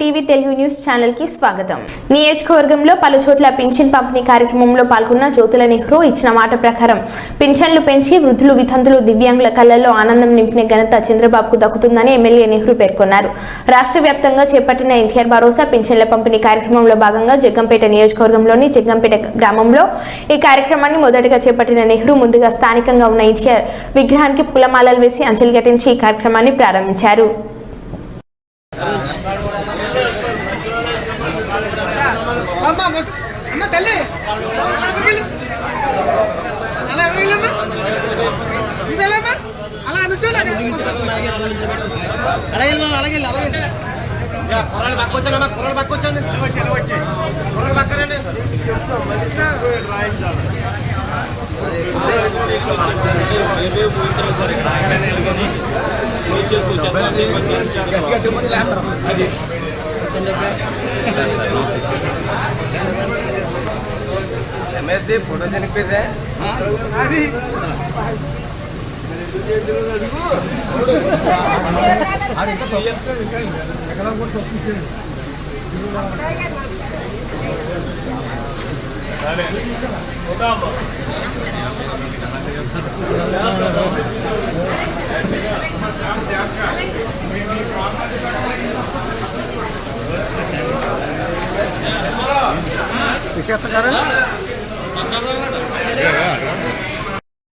TV Telugu news ఛానల్కి స్వాగతం. నియోజకవర్గంలో పలు చోట్ల పింఛన్ పంపిణీ కార్యక్రమంలో పాల్గొన్న జ్యోతుల నెహ్రూ ఇచ్చిన మాట ప్రకారం పింఛన్లు పెంచి వృద్ధులు వితంతులు దివ్యాంగుల కళ్ళల్లో ఆనందం నింపిన ఘనత చంద్రబాబుకు దక్కుతుందని ఎమ్మెల్యే నెహ్రూ పేర్కొన్నారు. రాష్ట్ర వ్యాప్తంగా చేపట్టిన ఎన్టీఆర్ భరోసా పింఛన్ల పంపిణీ కార్యక్రమంలో భాగంగా జగ్గంపేట నియోజకవర్గంలోని జగ్గంపేట గ్రామంలో ఈ కార్యక్రమాన్ని మొదటగా చేపట్టిన నెహ్రూ ముందుగా స్థానికంగా ఉన్న ఎన్టీఆర్ విగ్రహానికి పూలమాలలు వేసి అంజలి ఘటించి ఈ కార్యక్రమాన్ని ప్రారంభించారు. అమ్మ తల్లి. అలా ఎరగిల్లమ్మా ఇదేలేమ్మా అలా నుంచోండి అక్కడ. అలాగే అలాగే అలాగే. కుర్రాళ్ళు పక్కొచ్చాను అమ్మా కుర్రాళ్ళు పక్కొచ్చాను కుర్రాళ్ళు పక్కనండి. ఎంఎస్డి ఫోటో తినిపితే అది. ఎక్కేస్తారా